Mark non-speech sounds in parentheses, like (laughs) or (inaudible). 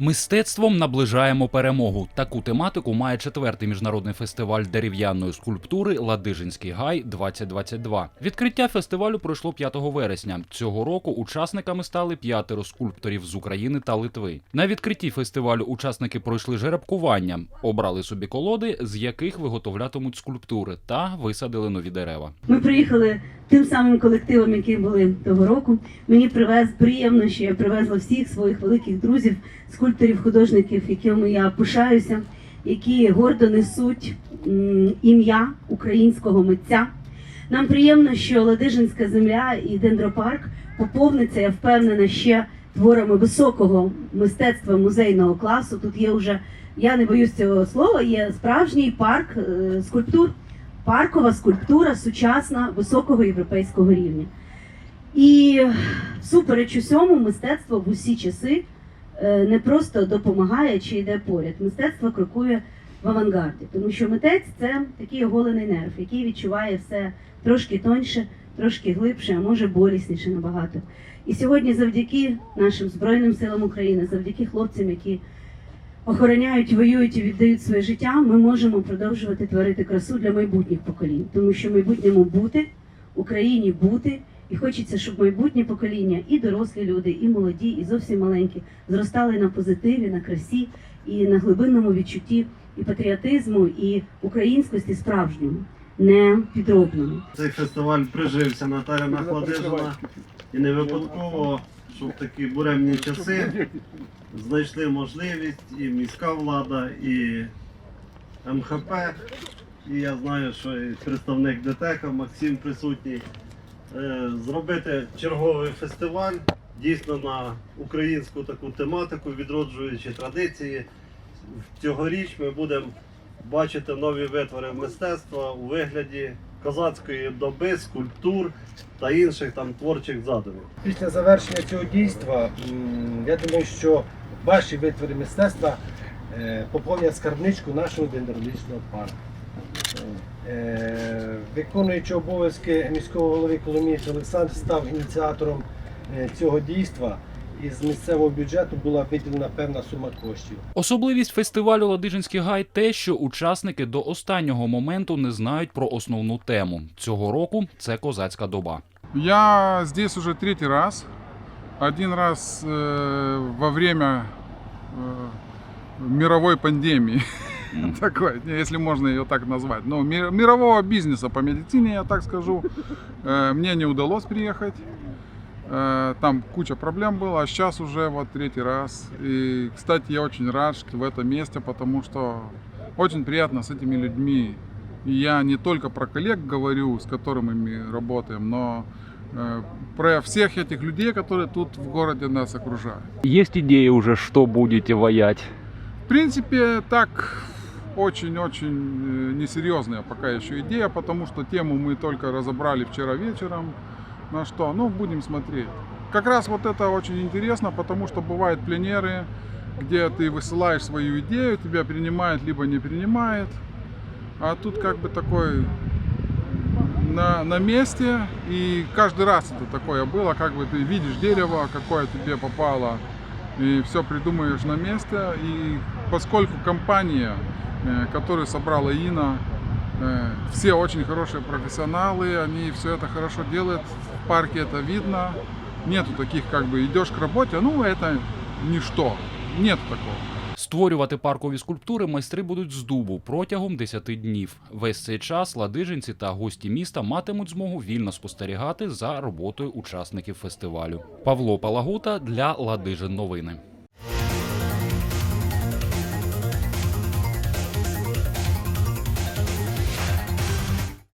Мистецтвом наближаємо перемогу. Таку тематику має четвертий міжнародний фестиваль дерев'яної скульптури Ладижинський гай 2022 Відкриття фестивалю пройшло 5 вересня. Цього року учасниками стали п'ятеро скульпторів з України та Литви. На відкритті фестивалю учасники пройшли жеребкування, обрали собі колоди, з яких виготовлятимуть скульптури, та висадили нові дерева. Ми приїхали тим самим колективом, які були того року. Мені привез приємно, що я привезла всіх своїх великих друзів, скульпторів, художників, якими я пишаюся, які гордо несуть ім'я українського митця. Нам приємно, що Ладижинська земля і дендропарк поповниться, я впевнена, ще творами високого мистецтва музейного класу. Тут є вже, я не боюсь цього слова, є справжній парк е, скульптур паркова скульптура сучасна високого європейського рівня. І супереч усьому, мистецтво в усі часи е, не просто допомагає чи йде поряд. Мистецтво крокує в авангарді, тому що митець це такий оголений нерв, який відчуває все трошки тоньше, трошки глибше, а може болісніше набагато. І сьогодні, завдяки нашим Збройним силам України, завдяки хлопцям, які охороняють, воюють і віддають своє життя, ми можемо продовжувати творити красу для майбутніх поколінь, тому що майбутньому бути, Україні бути, і хочеться, щоб майбутнє покоління, і дорослі люди, і молоді, і зовсім маленькі, зростали на позитиві, на красі і на глибинному відчутті і патріотизму, і українськості справжньому, не підробному. Цей фестиваль прижився на теренах Ладижина і не випадково, що в такі буремні часи знайшли можливість і міська влада, і МХП. І я знаю, що і представник ДТЕКа Максим присутній. е, Зробити черговий фестиваль дійсно на українську таку тематику, відроджуючи традиції. Цьогоріч ми будемо бачити нові витвори мистецтва у вигляді козацької доби, скульптур та інших там творчих задумів. Після завершення цього дійства, я думаю, що ваші витвори мистецтва е, поповнять скарбничку нашого дендрологічного парку. Е, Виконуючи обов'язки міського голови Коломієць Олександр став ініціатором е, цього дійства І з місцевого бюджету була виділена певна сума коштів. Особливість фестивалю Ладижинський гай те, що учасники до останнього моменту не знають про основну тему. Цього року це козацька доба. Я здесь уже третий раз. Один раз э, во время э, мировой пандемии. (laughs) Такой, не, если можно ее так назвать. Но ми- мирового бизнеса по медицине, я так скажу, э, мне не удалось приехать. Э, Там куча проблем было, а сейчас уже вот третий раз. И, кстати, я очень рад что в этом месте, потому что очень приятно с этими людьми. И я не только про коллег говорю, с которыми мы работаем, но э, про всех этих людей, которые тут в городе нас окружают. Есть идея уже, что будете воять? В принципе, так очень-очень э, несерьезная пока еще идея, потому что тему мы только разобрали вчера вечером. На что? Ну, будем смотреть. Как раз вот это очень интересно, потому что бывают пленеры, где ты высылаешь свою идею, тебя принимают либо не принимает. А тут как бы такой на, на месте, и каждый раз это такое было, как бы ты видишь дерево, какое тебе попало, и все придумаешь на месте. И поскольку компания, э, которую собрала Ина, все очень хорошие профессионалы, они все это хорошо делают, в парке это видно. Нету таких, как бы идешь к работе, ну это ничто, нет такого. Створювати паркові скульптури майстри будуть з дубу протягом 10 днів. Весь цей час ладижинці та гості міста матимуть змогу вільно спостерігати за роботою учасників фестивалю. Павло Палагута для Ладижин новини.